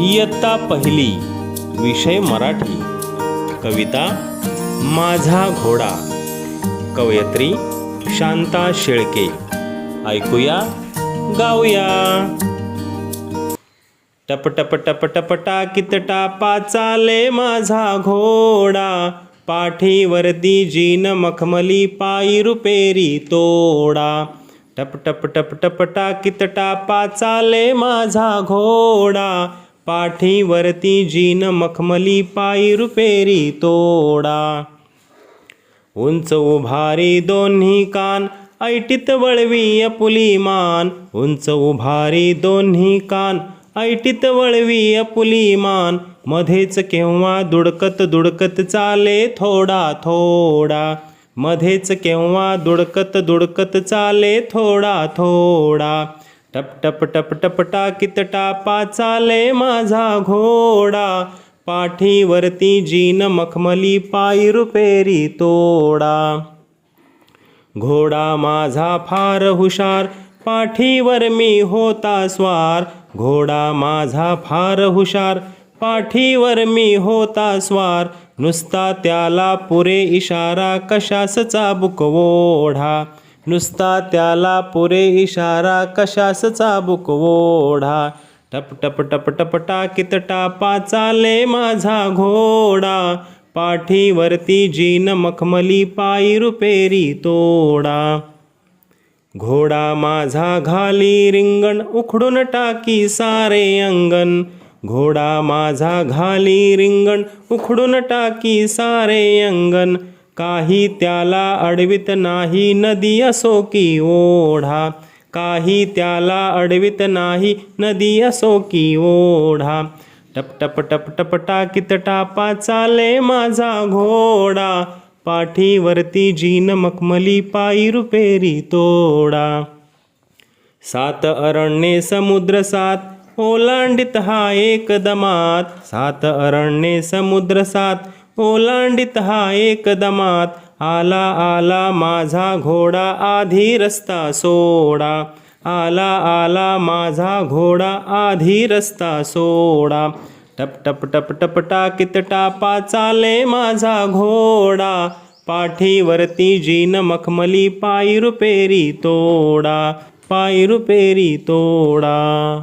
इयत्ता पहिली विषय मराठी कविता माझा घोडा कवयत्री शांता शेळके. ऐकूया गाऊया. टप टप टप टप टाकीत टापा चाले माझा घोडा. पाठीवरती जीन मखमली पायी रुपेरी तोडा. टप टप टप टप टाकीत टापा चाले माझा घोडा. पाठीवरती जीन मखमली पायी रुपेरी तोडा. उंच उभारी दोन्ही कान ऐटीत वळवी अपुली मान उंच उभारी दोन्ही कान ऐटीत वळवी अपुली मान मध्येच केव्हा दुडकत दुडकत चाले थोडा थोडा. मध्येच केव्हा दुडकत दुडकत चाले थोडा थोडा. टप टप टप टप टाकीत टापा चाले माझा घोडा. पाठीवरती जीन मखमली पायी रुपेरी तोडा. घोडा माझा फार हुशार पाठीवर मी होता स्वार. घोडा माझा फार हुशार पाठीवर मी होता स्वार. नुसता त्याला पुरे इशारा कशासचा बुकवोढा. ओढा नुसता त्याला पुरे इशारा कशासचा चाबुक ओढा? टप टप टप टप टाकीत टापा चाले माझा घोडा. पाठीवरती जीन मखमली पायी रुपेरी तोडा. घोडा माझा घाली रिंगण उखडून टाकी सारे अंगण. घोडा माझा घाली रिंगण उखडून टाकी सारे अंगण. काही त्याला अडवित नाही नदी असो की ओढा. काही त्याला अडवित नाही नदी असो की ओढा. टप टप टप टप टाकीत टापा चाले माझा घोडा. पाठीवरती जीन मखमली पायी रुपेरी तोडा. सात अरण्ये समुद्र सात ओलांडित हा एकदमात सात अरण्ये समुद्र सात हो ओलांडित हा एकदमात आला आला माझा घोडा आधी रस्ता सोडा. आला आला माझा घोडा आधी रस्ता सोडा. टप टप टप टप टाकीत टापा चाले माझा घोडा. पाठीवरती जीन मखमली पायरुपेरी तोडा. पायरुपेरी तोडा.